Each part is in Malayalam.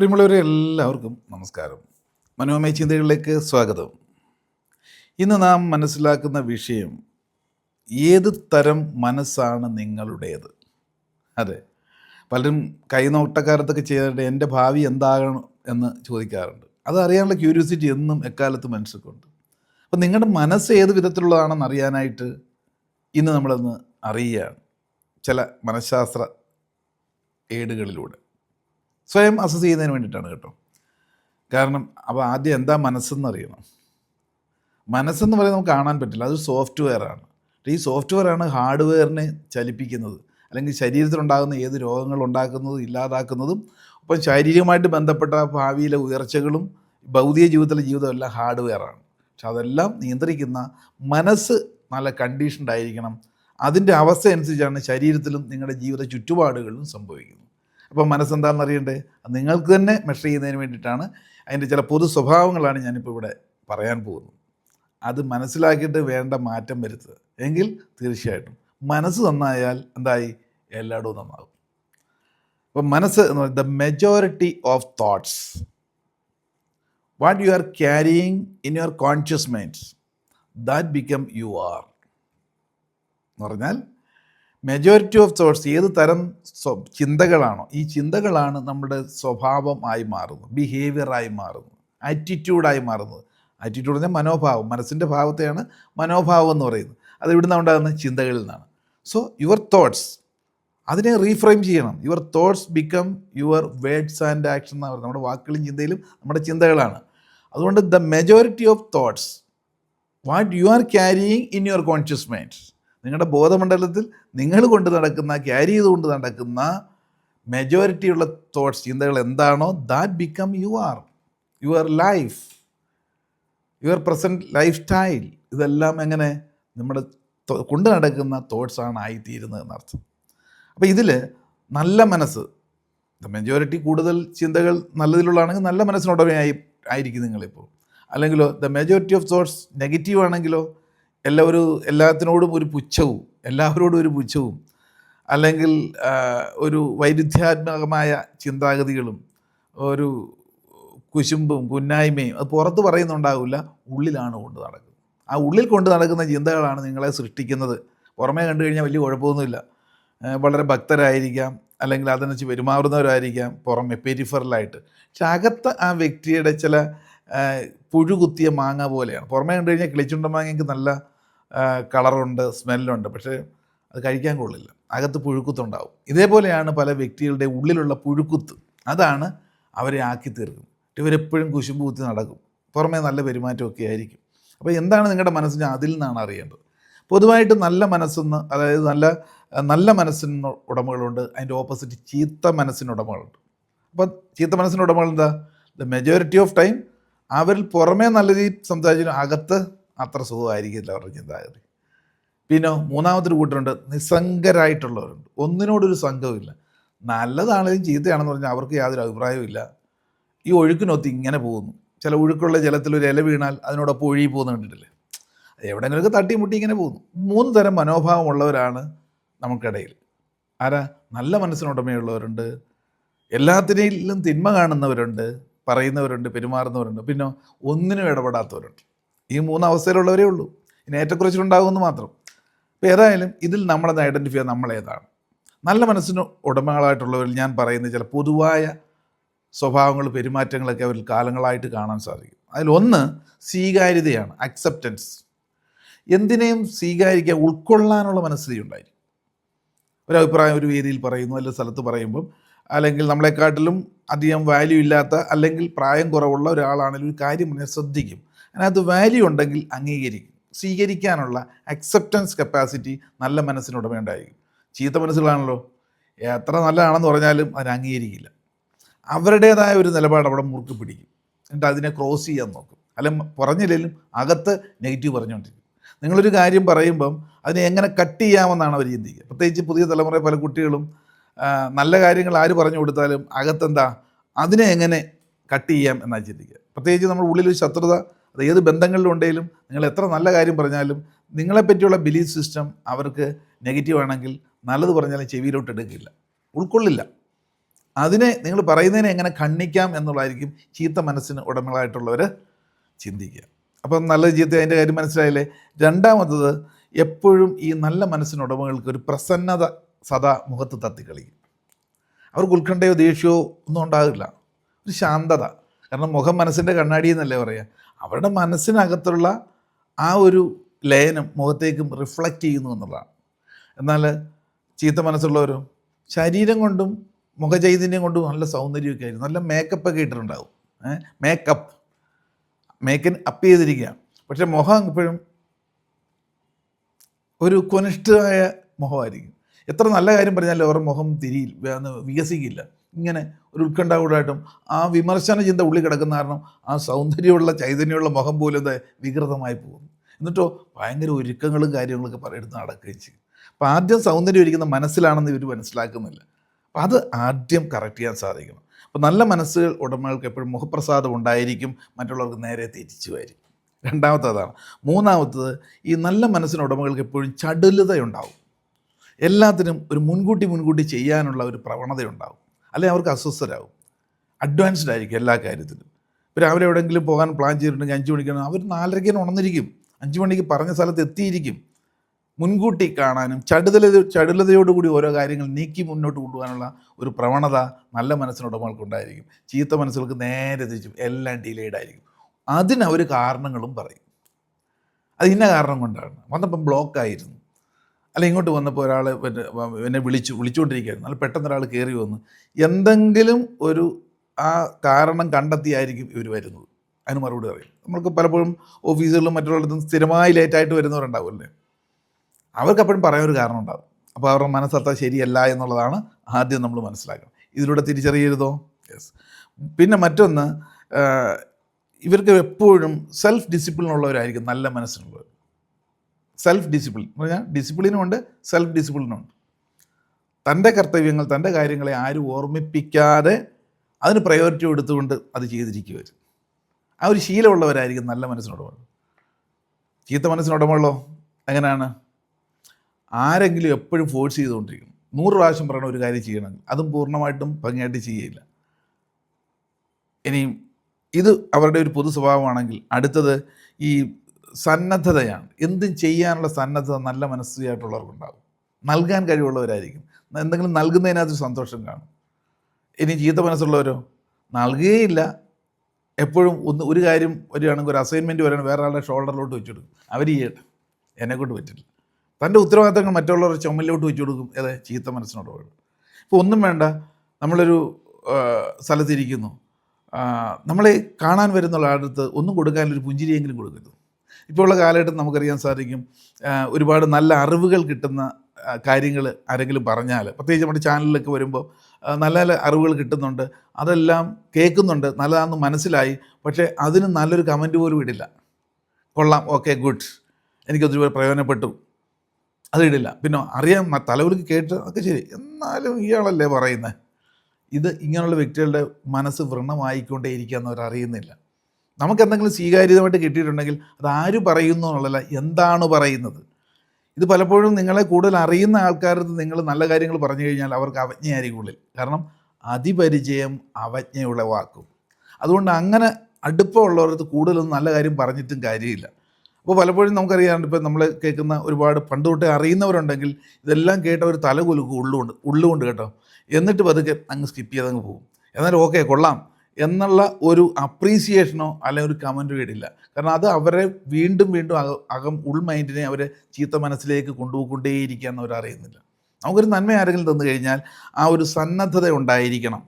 പ്രിയമുള്ളവരെ എല്ലാവർക്കും നമസ്കാരം. മനോമയ ചിന്തകളിലേക്ക് സ്വാഗതം. ഇന്ന് നാം മനസ്സിലാക്കുന്ന വിഷയം ഏത് തരം മനസ്സാണ് നിങ്ങളുടേത്? അതെ. പലരും കൈനോട്ടക്കാരത്തൊക്കെ ചെയ്തിട്ട് എന്റെ ഭാവി എന്താകണം എന്ന് ചോദിക്കാറുണ്ട്. അതറിയാനുള്ള ക്യൂരിയോസിറ്റി എന്നും എക്കാലത്ത് മനുഷ്യർക്കുണ്ട്. അപ്പം നിങ്ങളുടെ മനസ്സ് ഏത് വിധത്തിലുള്ളതാണെന്ന് അറിയാനായിട്ട് ഇന്ന് നമ്മളൊന്ന് അറിയുകയാണ്. ചില മനഃശാസ്ത്ര ഏടുകളിലൂടെ. സ്വയം അസസ് ചെയ്യുന്നതിന് വേണ്ടിയിട്ടാണ് കേട്ടോ. കാരണം അപ്പോൾ ആദ്യം എന്താ മനസ്സെന്ന് അറിയണം. മനസ്സെന്ന് പറയുന്നത് നമുക്ക് കാണാൻ പറ്റില്ല. അത് സോഫ്റ്റ്വെയർ ആണ്. ഈ സോഫ്റ്റ്വെയർ ആണ് ഹാർഡ്വെയറിനെ ചലിപ്പിക്കുന്നത്. അല്ലെങ്കിൽ ശരീരത്തിലുണ്ടാകുന്ന ഏത് രോഗങ്ങൾ ഉണ്ടാക്കുന്നതും ഇല്ലാതാക്കുന്നതും അപ്പം ശാരീരികമായിട്ട് ബന്ധപ്പെട്ട ഭാവിയിലെ ഉയർച്ചകളും ഭൗതിക ജീവിതത്തിലെ ജീവിതം എല്ലാം ഹാർഡ്വെയറാണ് പക്ഷെ അതെല്ലാം നിയന്ത്രിക്കുന്ന മനസ്സ് നല്ല കണ്ടീഷൻഡ് ആയിരിക്കണം. അതിന്റെ അവസ്ഥ അനുസരിച്ചാണ് ശരീരത്തിലും നിങ്ങളുടെ ജീവിത ചുറ്റുപാടുകളിലും സംഭവിക്കുന്നത്. അപ്പോൾ മനസ്സെന്താണെന്ന് അറിയണ്ടേ? നിങ്ങൾക്ക് തന്നെ മെഷർ ചെയ്യുന്നതിന് വേണ്ടിയിട്ടാണ് അതിന്റെ ചില പൊതു സ്വഭാവങ്ങളാണ് ഞാനിപ്പോൾ ഇവിടെ പറയാൻ പോകുന്നത്. അത് മനസ്സിലാക്കിയിട്ട് വേണ്ട മാറ്റം വരുത്തുക. എങ്കിൽ തീർച്ചയായിട്ടും മനസ്സ് നന്നായാൽ എന്തായി? എല്ലായിടവും നന്നാകും. അപ്പം മനസ്സ് എന്ന് പറയുന്നത് the majority of thoughts what you are carrying in your conscious minds that become you are എന്ന് പറഞ്ഞാൽ മെജോറിറ്റി ഓഫ് തോട്ട്സ് ഏത് തരം ചിന്തകളാണോ ഈ ചിന്തകളാണ് നമ്മുടെ സ്വഭാവം ആയി മാറുന്നത് ബിഹേവിയറായി മാറുന്നത് ആറ്റിറ്റ്യൂഡായി മാറുന്നത്. ആറ്റിറ്റ്യൂഡ് പറഞ്ഞാൽ മനോഭാവം മനസ്സിന്റെ ഭാവത്തെയാണ് മനോഭാവം എന്ന് പറയുന്നത്. അത് ഇവിടുന്ന് ഉണ്ടാകുന്ന ചിന്തകളിൽ നിന്നാണ്. സോ യുവർ തോട്ട്സ് അതിനെ റീഫ്രെയിം ചെയ്യണം. Your thoughts become your words and action എന്ന് പറയുന്നത്. നമ്മുടെ വാക്കുകളും ചിന്തയിലും നമ്മുടെ ചിന്തകളാണ്. അതുകൊണ്ട് the majority of thoughts what you are carrying in your conscious mind നിങ്ങളുടെ ബോധമണ്ഡലത്തിൽ നിങ്ങൾ കൊണ്ട് നടക്കുന്ന ക്യാരി ചെയ്തുകൊണ്ട് നടക്കുന്ന മെജോറിറ്റിയുള്ള തോട്ട്സ് ചിന്തകൾ എന്താണോ that become you are your life your present lifestyle ഇതെല്ലാം എങ്ങനെ നമ്മുടെ കൊണ്ട് നടക്കുന്ന തോട്ട്സാണ് ആയിത്തീരുന്നത് എന്നർത്ഥം. അപ്പോൾ ഇതിൽ നല്ല മനസ്സ് മെജോറിറ്റി കൂടുതൽ ചിന്തകൾ നല്ലതിലുള്ളതാണെങ്കിൽ നല്ല മനസ്സിനുടമയായി ആയിരിക്കും നിങ്ങളിപ്പോൾ. അല്ലെങ്കിലോ the majority of thoughts negative ആണെങ്കിലോ എല്ലാ ഒരു എല്ലാത്തിനോടും ഒരു പുച്ഛവും എല്ലാവരോടും ഒരു പുച്ഛവും അല്ലെങ്കിൽ ഒരു വൈരുദ്ധ്യാത്മകമായ ചിന്താഗതികളും ഒരു കുശുമ്പും കുന്നായ്മയും അത് പുറത്ത് പറയുന്നുണ്ടാവില്ല ഉള്ളിലാണ് കൊണ്ട് നടക്കുന്നത്. ആ ഉള്ളിൽ കൊണ്ട് നടക്കുന്ന ചിന്തകളാണ് നിങ്ങളെ സൃഷ്ടിക്കുന്നത്. പുറമേ കണ്ടു കഴിഞ്ഞാൽ വലിയ കുഴപ്പമൊന്നുമില്ല. വളരെ ഭക്തരായിരിക്കാം അല്ലെങ്കിൽ അതിനനുസരിച്ച് പെരുമാറുന്നവരായിരിക്കാം പുറമെ പെരിഫറലായിട്ട് പക്ഷെ അകത്ത് ആ വ്യക്തിയുടെ ചില പുഴുകുത്തിയ മാങ്ങ പോലെയാണ്. പുറമേ കണ്ടു കഴിഞ്ഞാൽ കിളിച്ചുണ്ട മാങ്ങയ്ക്ക് നല്ല കളറുണ്ട് സ്മെല്ലുണ്ട്. പക്ഷേ അത് കഴിക്കാൻ കൊള്ളില്ല. അകത്ത് പുഴുക്കുത്തുണ്ടാവും. ഇതേപോലെയാണ് പല വ്യക്തികളുടെ ഉള്ളിലുള്ള പുഴുക്കുത്ത്. അതാണ് അവരെ ആക്കി തീർക്കും ഇവരെപ്പോഴും കുശുമ്പ് കുത്തി നടക്കും. പുറമേ നല്ല പെരുമാറ്റമൊക്കെ ആയിരിക്കും. അപ്പോൾ എന്താണ് നിങ്ങളുടെ മനസ്സിന് അതിൽ നിന്നാണ് അറിയേണ്ടത്? പൊതുവായിട്ട് നല്ല മനസ്സെന്ന് അതായത് നല്ല നല്ല മനസ്സിന് ഉടമകളുണ്ട്. അതിന്റെ ഓപ്പോസിറ്റ് ചീത്ത മനസ്സിന് ഉടമകളുണ്ട്. അപ്പോൾ ചീത്ത മനസ്സിന് ഉടമകൾ എന്താ? ദ മെജോറിറ്റി ഓഫ് ടൈം അവരിൽ പുറമേ നല്ല രീതിയിൽ സംസാരിച്ചാലും അകത്ത് അത്ര സുഖമായിരിക്കില്ല അവരുടെ ചിന്താഗതി. പിന്നെ മൂന്നാമതൊരു കൂട്ടരുണ്ട് നിസ്സംഗരായിട്ടുള്ളവരുണ്ട്. ഒന്നിനോടൊരു സംഘവുമില്ല. നല്ലതാണെങ്കിലും ചീത്തയാണെന്ന് പറഞ്ഞാൽ അവർക്ക് യാതൊരു അഭിപ്രായവും ഇല്ല ഈ ഒഴുക്കിനൊത്ത് ഇങ്ങനെ പോകുന്നു. ചില ഒഴുക്കുള്ള ജലത്തിൽ ഒരു ഇല വീണാൽ അതിനോടൊപ്പം ഒഴുകി പോകുന്ന കണ്ടിട്ടില്ലേ? എവിടെയെങ്കിലുമൊക്കെ തട്ടിമുട്ടി ഇങ്ങനെ പോകുന്നു. മൂന്ന് തരം മനോഭാവമുള്ളവരാണ് നമുക്കിടയിൽ. ആരാ? നല്ല മനസ്സിനുടമയുള്ളവരുണ്ട്. എല്ലാത്തിനും തിന്മ കാണുന്നവരുണ്ട്. പറയുന്നവരുണ്ട് പെരുമാറുന്നവരുണ്ട് പിന്നെ ഒന്നിനും ഇടപെടാത്തവരുണ്ട്. ഈ മൂന്ന് അവസ്ഥയിലുള്ളവരേ ഉള്ളൂ. ഇനി ഏറ്റക്കുറച്ചിലുണ്ടാകുമെന്ന് മാത്രം. അപ്പോൾ ഏതായാലും ഇതിൽ നമ്മളത് ഐഡന്റിഫൈ ചെയ്യാൻ നമ്മളേതാണ് നല്ല മനസ്സിന് ഉടമകളായിട്ടുള്ളവരിൽ ഞാൻ പറയുന്ന ചില പൊതുവായ സ്വഭാവങ്ങൾ പെരുമാറ്റങ്ങളൊക്കെ അവരിൽ കാലങ്ങളായിട്ട് കാണാൻ സാധിക്കും. അതിൽ ഒന്ന് സ്വീകാര്യതയാണ് അക്സെപ്റ്റൻസ് എന്തിനേയും സ്വീകരിക്കുക ഉൾക്കൊള്ളാനുള്ള മനസ്ഥിതി ഉണ്ടായിരിക്കും. ഒരു അഭിപ്രായം ഒരു വേദിയിൽ പറയുന്നു അല്ലെങ്കിൽ സ്ഥലത്ത് പറയുമ്പം അല്ലെങ്കിൽ നമ്മളെക്കാട്ടിലും അധികം വാല്യൂ ഇല്ലാത്ത അല്ലെങ്കിൽ പ്രായം കുറവുള്ള ഒരാളാണെങ്കിൽ ഒരു കാര്യം ഇങ്ങനെ ശ്രദ്ധിക്കും. അതിനകത്ത് വാല്യൂ ഉണ്ടെങ്കിൽ അംഗീകരിക്കും. സ്വീകരിക്കാനുള്ള അക്സെപ്റ്റൻസ് കപ്പാസിറ്റി നല്ല മനസ്സിനുടമയുണ്ടായിരിക്കും. ചീത്ത മനസ്സുകളാണല്ലോ. എത്ര നല്ലതാണെന്ന് പറഞ്ഞാലും അതിനെ അംഗീകരിക്കില്ല. അവരുടേതായ ഒരു നിലപാട് അവിടെ മുറുക്കി പിടിക്കും. എന്നിട്ട് അതിനെ ക്രോസ് ചെയ്യാൻ നോക്കും. അല്ലെങ്കിൽ പറഞ്ഞില്ലെങ്കിലും അകത്ത് നെഗറ്റീവ് പറഞ്ഞുകൊണ്ടിരിക്കും. നിങ്ങളൊരു കാര്യം പറയുമ്പം അതിനെ എങ്ങനെ കട്ട് ചെയ്യാമെന്നാണ് അവർ ചിന്തിക്കുക. പ്രത്യേകിച്ച് പുതിയ തലമുറ പല കുട്ടികളും നല്ല കാര്യങ്ങൾ ആര് പറഞ്ഞു കൊടുത്താലും അകത്തെന്താ? അതിനെ എങ്ങനെ കട്ട് ചെയ്യാം എന്നാണ് ചിന്തിക്കുക. പ്രത്യേകിച്ച് നമ്മുടെ ഉള്ളിലൊരു ശത്രുത അത് ഏത് ബന്ധങ്ങളിലുണ്ടെങ്കിലും നിങ്ങൾ എത്ര നല്ല കാര്യം പറഞ്ഞാലും നിങ്ങളെപ്പറ്റിയുള്ള ബിലീഫ് സിസ്റ്റം അവർക്ക് നെഗറ്റീവ് ആണെങ്കിൽ നല്ലത് പറഞ്ഞാലും ചെവിയിലോട്ട് എടുക്കില്ല. ഉൾക്കൊള്ളില്ല. അതിനെ നിങ്ങൾ പറയുന്നതിനെ എങ്ങനെ ഖണ്ഡിക്കാം എന്നുള്ളതായിരിക്കും ചീത്ത മനസ്സിന് ഉടമകളായിട്ടുള്ളവർ ചിന്തിക്കുക. അപ്പം നല്ല ചീത്ത അതിന്റെ കാര്യം മനസ്സിലായില്ലേ? രണ്ടാമത്തത് എപ്പോഴും ഈ നല്ല മനസ്സിന് ഉടമകൾക്ക് ഒരു പ്രസന്നത സദാ മുഖത്ത് തത്തിക്കളിക്കും അവർക്ക് ഉത്കണ്ഠയോ ദേഷ്യമോ ഒന്നും ഉണ്ടാകില്ല ഒരു ശാന്തത. കാരണം മുഖം മനസ്സിന്റെ കണ്ണാടി എന്നല്ലേ പറയുക അവരുടെ മനസ്സിനകത്തുള്ള ആ ഒരു ലയനം മുഖത്തേക്കും റിഫ്ലക്റ്റ് ചെയ്യുന്നു എന്നുള്ളതാണ്. എന്നാൽ ചീത്ത മനസ്സുള്ളവരോ ശരീരം കൊണ്ടും മുഖചൈതന്യം കൊണ്ടും നല്ല സൗന്ദര്യമൊക്കെ ആയിരുന്നു നല്ല മേക്കപ്പ് ഒക്കെ ഇട്ടിട്ടുണ്ടാവും. മേക്കപ്പ് മേക്കിന് അപ്പ് ചെയ്തിരിക്കുക പക്ഷേ മുഖം എപ്പോഴും ഒരു കൊനിഷ്ഠമായ മുഖമായിരിക്കും. എത്ര നല്ല കാര്യം പറഞ്ഞാലും അവരുടെ മുഖം തിരിയിൽ വികസിക്കില്ല. ഇങ്ങനെ ഒരു ഉത്കണ്ഠാകൂടായിട്ടും ആ വിമർശന ചിന്ത ഉള്ളിൽ കിടക്കുന്ന കാരണം ആ സൗന്ദര്യമുള്ള ചൈതന്യമുള്ള മുഖം പോലും വികൃതമായി പോകും എന്നിട്ടോ ഭയങ്കര ഒരുക്കങ്ങളും കാര്യങ്ങളൊക്കെ പറയുന്നത് നടക്കുകയും ചെയ്യും. അപ്പം ആദ്യം സൗന്ദര്യം ഇരിക്കുന്ന മനസ്സിലാണെന്ന് ഇവർ മനസ്സിലാക്കുന്നില്ല. അപ്പം അത് ആദ്യം കറക്റ്റ് ചെയ്യാൻ സാധിക്കണം. അപ്പം നല്ല മനസ്സുകൾ ഉടമകൾക്ക് എപ്പോഴും മുഖപ്രസാദം ഉണ്ടായിരിക്കും മറ്റുള്ളവർക്ക് നേരെ തിരിച്ചു വരും രണ്ടാമത്തതാണ്. മൂന്നാമത്തത് ഈ നല്ല മനസ്സിന് ഉടമകൾക്ക് എപ്പോഴും ചടുലതയുണ്ടാവും. എല്ലാത്തിനും ഒരു മുൻകൂട്ടി മുൻകൂട്ടി ചെയ്യാനുള്ള ഒരു പ്രവണതയുണ്ടാവും. അല്ലെങ്കിൽ അവർക്ക് അസ്വസ്ഥരാകും അഡ്വാൻസ്ഡ് ആയിരിക്കും എല്ലാ കാര്യത്തിലും. ഇപ്പോൾ രാവിലെ എവിടെയെങ്കിലും പോകാൻ പ്ലാൻ ചെയ്തിട്ടുണ്ടെങ്കിൽ അഞ്ച് മണിക്കാണ് അവർ നാലരയ്ക്ക് ഉണർന്നിരിക്കും. അഞ്ച് മണിക്ക് പറഞ്ഞ സ്ഥലത്ത് എത്തിയിരിക്കും. മുൻകൂട്ടി കാണാനും ചടുതല ചടുലതയോടുകൂടി ഓരോ കാര്യങ്ങൾ നീക്കി മുന്നോട്ട് കൊണ്ടുപോകാനുള്ള ഒരു പ്രവണത നല്ല മനസ്സിനുടമകൾക്കുണ്ടായിരിക്കും ചീത്ത മനസ്സുകൾക്ക് നേരെ തിരിച്ചും എല്ലാം ഡിലേഡ് ആയിരിക്കും. അതിനവർ കാരണങ്ങളും പറയും. അത് ഇന്ന കാരണം കൊണ്ടാണ്. വന്നപ്പം ബ്ലോക്കായിരുന്നു അല്ല ഇങ്ങോട്ട് വന്നപ്പോൾ ഒരാൾ എന്നെ വിളിച്ചു വിളിച്ചുകൊണ്ടിരിക്കുകയായിരുന്നു അല്ല പെട്ടെന്ന് ഒരാൾ കയറി വന്ന് എന്തെങ്കിലും ഒരു ആ കാരണം കണ്ടെത്തിയായിരിക്കും ഇവർ വരുന്നത്. അതിന് മറുപടി പറയും. നമ്മൾക്ക് പലപ്പോഴും ഓഫീസുകളിലും മറ്റുള്ളിടത്തും സ്ഥിരമായി ലേറ്റായിട്ട് വരുന്നവരുണ്ടാവുമല്ലേ അവർക്ക് അപ്പോഴും പറയാൻ ഒരു കാരണം ഉണ്ടാകും അപ്പോൾ അവരുടെ മനസ്സത്ത ശരിയല്ല എന്നുള്ളതാണ് ആദ്യം നമ്മൾ മനസ്സിലാക്കണം. ഇതിലൂടെ തിരിച്ചറിയരുതോ? യെസ് പിന്നെ മറ്റൊന്ന് ഇവർക്ക് എപ്പോഴും സെൽഫ് ഡിസിപ്ലിൻ ഉള്ളവരായിരിക്കും നല്ല മനസ്സിനുള്ളവർ സെൽഫ് ഡിസിപ്ലിൻ എന്ന് പറഞ്ഞാൽ ഡിസിപ്ലിനും ഉണ്ട് സെൽഫ് ഡിസിപ്ലിനും ഉണ്ട്. തന്റെ കർത്തവ്യങ്ങൾ തന്റെ കാര്യങ്ങളെ ആരും ഓർമ്മിപ്പിക്കാതെ അതിന് പ്രയോറിറ്റി എടുത്തുകൊണ്ട് അത് ചെയ്തിരിക്കുക ആ ഒരു ശീലമുള്ളവരായിരിക്കും നല്ല മനസ്സിനുടമകൾ ചീത്ത മനസ്സിനുടമകളോ എങ്ങനെയാണ്? ആരെങ്കിലും എപ്പോഴും ഫോഴ്സ് ചെയ്തുകൊണ്ടിരിക്കണം. നൂറ് പ്രാവശ്യം പറയണ ഒരു കാര്യം ചെയ്യണമെങ്കിൽ അതും പൂർണമായിട്ടും ഭംഗിയായിട്ട് ചെയ്യില്ല ഇനിയും ഇത് അവരുടെ ഒരു പൊതു സ്വഭാവമാണെങ്കിൽ അടുത്തത് ഈ സന്നദ്ധതയാണ്. എന്തും ചെയ്യാനുള്ള സന്നദ്ധത നല്ല മനസ്സിലായിട്ടുള്ളവർക്കുണ്ടാകും നൽകാൻ കഴിവുള്ളവരായിരിക്കും. എന്തെങ്കിലും നൽകുന്നതിനകത്ത് സന്തോഷം കാണും. ഇനി ചീത്ത മനസ്സുള്ളവരോ? നൽകുകയില്ല. എപ്പോഴും ഒന്ന് ഒരു കാര്യം വരികയാണെങ്കിൽ ഒരു അസൈൻമെന്റ് വരണം വേറെ ആളുടെ ഷോൾഡറിലോട്ട് വെച്ചിടും അവർ ചെയ്യട്ടെ എന്നെക്കൊണ്ട് പറ്റില്ല. തന്റെ ഉത്തരവാദിത്തങ്ങൾ മറ്റുള്ളവരുടെ ചുമലിലോട്ട് വെച്ചു കൊടുക്കും ഏത്? ചീത്ത മനസ്സിനോട് ഇപ്പോൾ ഒന്നും വേണ്ട. നമ്മളൊരു സ്ഥലത്തിരിക്കുന്നു. നമ്മളെ കാണാൻ വരുന്ന അടുത്ത് ഒന്നും കൊടുക്കാനൊരു പുഞ്ചിരിയെങ്കിലും കൊടുക്കരുത്. ഇപ്പോൾ ഉള്ള കാലഘട്ടം നമുക്കറിയാൻ സാധിക്കും ഒരുപാട് നല്ല അറിവുകൾ കിട്ടുന്ന കാര്യങ്ങൾ ആരെങ്കിലും പറഞ്ഞാൽ പ്രത്യേകിച്ച് നമ്മുടെ ചാനലിലൊക്കെ വരുമ്പോൾ നല്ല നല്ല അറിവുകൾ കിട്ടുന്നുണ്ട് അതെല്ലാം കേൾക്കുന്നുണ്ട് നല്ലതാണെന്ന് മനസ്സിലായി പക്ഷേ അതിന് നല്ലൊരു കമന്റ് പോലും ഇടില്ല. കൊള്ളാം ഓക്കെ ഗുഡ് എനിക്കൊത്തിരി പ്രയോജനപ്പെട്ടു. അതിടില്ല പിന്നെ അറിയാം തലവിലേക്ക് കേട്ട് ഒക്കെ ശരി. എന്നാലും ഇയാളല്ലേ പറയുന്നത് ഇത് ഇങ്ങനെയുള്ള വ്യക്തികളുടെ മനസ്സ് വ്രണമായിക്കൊണ്ടേ ഇരിക്കുക എന്നവരറിയുന്നില്ല നമുക്ക് എന്തെങ്കിലും സ്വീകാര്യതമായിട്ട് കിട്ടിയിട്ടുണ്ടെങ്കിൽ അത് ആര് പറയുന്നു എന്നുള്ളതല്ല എന്താണ് പറയുന്നത്? ഇത് പലപ്പോഴും നിങ്ങളെ കൂടുതൽ അറിയുന്ന ആൾക്കാർക്ക് നിങ്ങൾ നല്ല കാര്യങ്ങൾ പറഞ്ഞു കഴിഞ്ഞാൽ അവർക്ക് അവജ്ഞയായിരിക്കും ഉള്ളിൽ. കാരണം അതിപരിചയം അവജ്ഞയുള്ള വാക്കും. അതുകൊണ്ട് അങ്ങനെ അടുപ്പമുള്ളവർക്ക് കൂടുതലൊന്നും നല്ല കാര്യം പറഞ്ഞിട്ടും കാര്യമില്ല. അപ്പോൾ പലപ്പോഴും നമുക്കറിയാറുണ്ട് ഇപ്പോൾ നമ്മൾ കേൾക്കുന്ന ഒരുപാട് പണ്ട് തൊട്ടേ അറിയുന്നവരുണ്ടെങ്കിൽ ഇതെല്ലാം കേട്ട ഒരു തലകുലുക്ക് ഉള്ളുകൊണ്ട് ഉള്ളുകൊണ്ട് കേട്ടോ. എന്നിട്ട് പതുക്കെ അങ്ങ് സ്കിപ്പ് ചെയ്തങ്ങ് പോകും. എന്നാൽ ഓക്കെ കൊള്ളാം. എന്നുള്ള ഒരു അപ്രീസിയേഷനോ അല്ലെങ്കിൽ ഒരു കമന്റോ ഇടില്ല. കാരണം അത് അവരെ വീണ്ടും വീണ്ടും അകം ഉൾ മൈൻഡിനെ അവരെ ചീത്ത മനസ്സിലേക്ക് കൊണ്ടുപോയിക്കൊണ്ടേയിരിക്കുക എന്ന് അവരറിയുന്നില്ല നമുക്കൊരു നന്മ ആരെങ്കിലും തന്നു കഴിഞ്ഞാൽ ആ ഒരു സന്നദ്ധത ഉണ്ടായിരിക്കണം.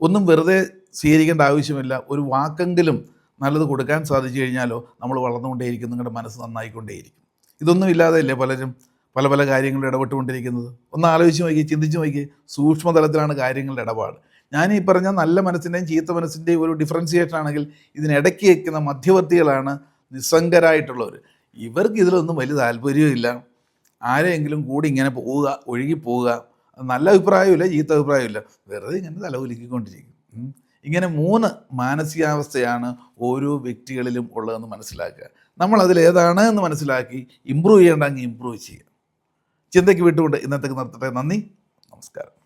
ഒന്നും വെറുതെ സ്വീകരിക്കേണ്ട ആവശ്യമില്ല. ഒരു വാക്കെങ്കിലും നല്ലത് കൊടുക്കാൻ സാധിച്ചു കഴിഞ്ഞാലോ നമ്മൾ വളർന്നുകൊണ്ടേയിരിക്കും നിങ്ങളുടെ മനസ്സ് നന്നായിക്കൊണ്ടേയിരിക്കും. ഇതൊന്നും ഇല്ലാതെയല്ലേ പലരും പല പല കാര്യങ്ങളിൽ ഇടപെട്ടുകൊണ്ടിരിക്കുന്നത്? ഒന്ന് ആലോചിച്ച് നോക്കി ചിന്തിച്ച് നോക്കി. സൂക്ഷ്മതലത്തിലാണ് കാര്യങ്ങളുടെ ഇടപാട്. ഞാൻ ഈ പറഞ്ഞ നല്ല മനസ്സിന്റെയും ചീത്ത മനസ്സിന്റെയും ഒരു ഡിഫറൻസിയേഷൻ ആണെങ്കിൽ ഇതിനിടയ്ക്ക് വയ്ക്കുന്ന മധ്യവർത്തികളാണ് നിസ്സംഗരായിട്ടുള്ളവർ ഇവർക്ക് ഇതിലൊന്നും വലിയ താല്പര്യമില്ല ആരെയെങ്കിലും കൂടി ഇങ്ങനെ പോവുക ഒഴുകി പോവുക നല്ല അഭിപ്രായമില്ല ചീത്ത അഭിപ്രായമില്ല വെറുതെ ഇങ്ങനെ തലകുലുക്കിക്കൊണ്ടിരിക്കും. ഇങ്ങനെ മൂന്ന് മാനസികാവസ്ഥയാണ് ഓരോ വ്യക്തികളിലും ഉള്ളതെന്ന് മനസ്സിലാക്കുക. നമ്മൾ അതിലേതാണ് എന്ന് മനസ്സിലാക്കി ഇമ്പ്രൂവ് ചെയ്യേണ്ടെങ്കിൽ ഇമ്പ്രൂവ് ചെയ്യുക. ചിന്തയ്ക്ക് വിട്ടുകൊണ്ട് ഇന്നത്തേക്ക് നിർത്തട്ടെ. നന്ദി. നമസ്കാരം.